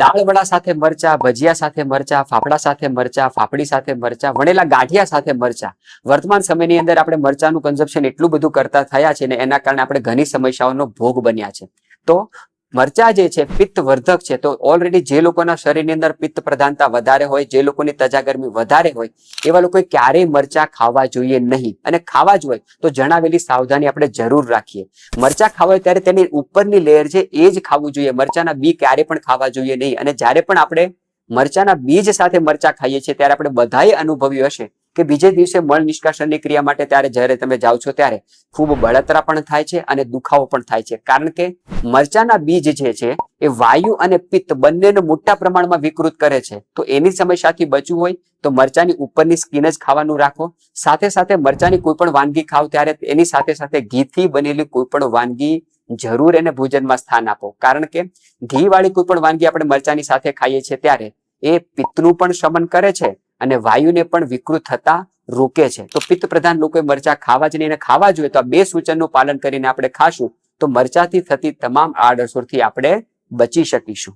દાળવડા સાથે મરચા, ભજીયા સાથે મરચા, ફાફડા સાથે મરચા, ફાફડી સાથે મરચા, વણેલા ગાંઠિયા સાથે મરચા. વર્તમાન સમયની અંદર આપણે મરચાનું કન્ઝપ્શન એટલું બધું કરતા થયા છે ને એના કારણે આપણે ઘણી સમસ્યાઓનો ભોગ બન્યા છે. તો મરચા જે છે પિત્ત વર્ધક છે, તો ઓલરેડી જે લોકોના શરીરની અંદર પિત્ત પ્રધાનતા વધારે હોય, જે લોકોની તજા ગરમી વધારે હોય, એવા લોકોએ ક્યારેય મરચા ખાવા જોઈએ નહીં. અને ખાવા જ હોય, તો જણાવેલી સાવધાની આપણે જરૂર રાખીએ. મરચા ખાવા હોય ત્યારે તેની ઉપરની લેયર છે, એ જ ખાવું જોઈએ. મરચાના બી ક્યારે પણ ખાવા જોઈએ નહીં. અને જ્યારે પણ આપણે મરચાના બીજ સાથે મરચા ખાઈએ છીએ, ત્યારે આપણે બધાએ અનુભવ્યું હશે કે બીજે દિવસે મળ નિષ્કાશનની ક્રિયા માટે ત્યારે જ્યારે તમે જાઓ છો ત્યારે ખૂબ બળતરા પણ થાય છે અને દુખાવો પણ થાય છે. કારણ કે મરચાના બીજ જે છે, એ વાયુ અને પિત્ત બંનેને મોટા પ્રમાણમાં વિકૃત કરે છે. તો એની સમસ્યાથી બચવું હોય તો મરચાની ઉપરની સ્કીન જ ખાવાનું રાખો. સાથે સાથે મરચાની કોઈ પણ વાનગી ખાવ ત્યારે એની સાથે સાથે ઘીથી બનેલી કોઈ પણ વાનગી જરૂર એને ભોજનમાં સ્થાન આપો. કારણ કે ઘી વાળી કોઈ પણ વાનગી આપણે મરચાની સાથે ખાઈએ છીએ ત્યારે એ પિત્તનું પણ શમન કરે છે. અને વાયુને પણ વિકૃત થતા રોકે છે. તો પિત્ત પ્રધાન લોકોએ મરચા ખાવા જ નહીં અને ખાવા જોઈએ તો આ બે સૂચનનું પાલન કરીને આપણે ખાશું તો મરચાથી થતી તમામ આડઅસરથી આપણે બચી શકીશું.